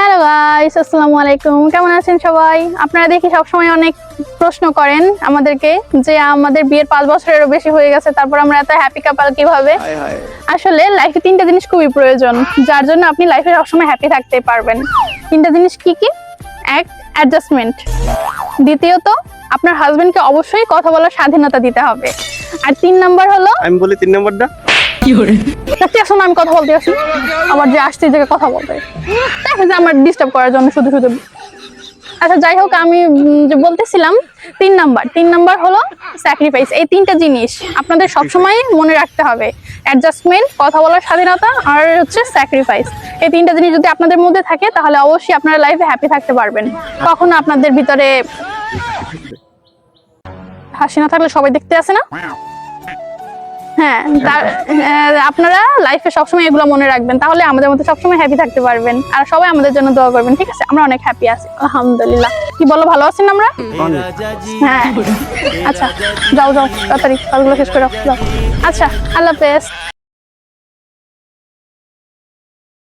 Hello guys আসসালামু আলাইকুম। কেমন আছেন সবাই? আপনারা দেখি সবসময় অনেক প্রশ্ন করেন আমাদেরকে যে আমাদের বিয়ের পাঁচ বছরেরও বেশি হয়ে গেছে তারপর আমরা এত হ্যাপি কাপাল কীভাবে? আসলে লাইফে তিনটা জিনিস খুবই প্রয়োজন যার জন্য আপনি লাইফে সবসময় হ্যাপি থাকতে পারবেন। তিনটা জিনিস কি কি? এক অ্যাডজাস্টমেন্ট দ্বিতীয়ত আপনার হাজবেন্ডকে অবশ্যই কথা বলার স্বাধীনতা দিতে হবে। আর তিন নাম্বার হলো? আমি বলি তিন নম্বরটা। আসুন আমি কথা বলতে আসি। আবার যে আসছে জায়গায় কথা বলতে দেখে যে আমার ডিস্টার্ব করার জন্য শুধু শুধু। আচ্ছা যাই হোক, আমি যে বলতেছিলাম, তিন নাম্বার তিন নাম্বার হলো স্যাক্রিফাইস এই তিনটা জিনিস আপনাদের সবসময় মনে রাখতে হবে। অ্যাডজাস্টমেন্ট কথা বলার স্বাধীনতা আর হচ্ছে স্যাক্রিফাইস এই তিনটা জিনিস যদি আপনাদের মধ্যে থাকে, তাহলে অবশ্যই আপনারা লাইফে হ্যাপি থাকতে পারবেন। কখনো আপনাদের ভিতরে হাসি না থাকলে সবাই দেখতে আসে না? হ্যাঁ তার আপনারা লাইফে সবসময় এগুলো মনে রাখবেন। তাহলে আমাদের মধ্যে সবসময় হ্যাপি থাকতে পারবেন। আর সবাই আমাদের জন্য দোয়া করবেন, ঠিক আছে? আমরা অনেক হ্যাপি আছি। আলহামদুলিল্লাহ। কি বলো, ভালো আছেন আমরা? হ্যাঁ। আচ্ছা যাও যাও, তাড়াতাড়ি, কাজগুলো শেষ করে যাও। আচ্ছা আল্লাহ হাফেজ।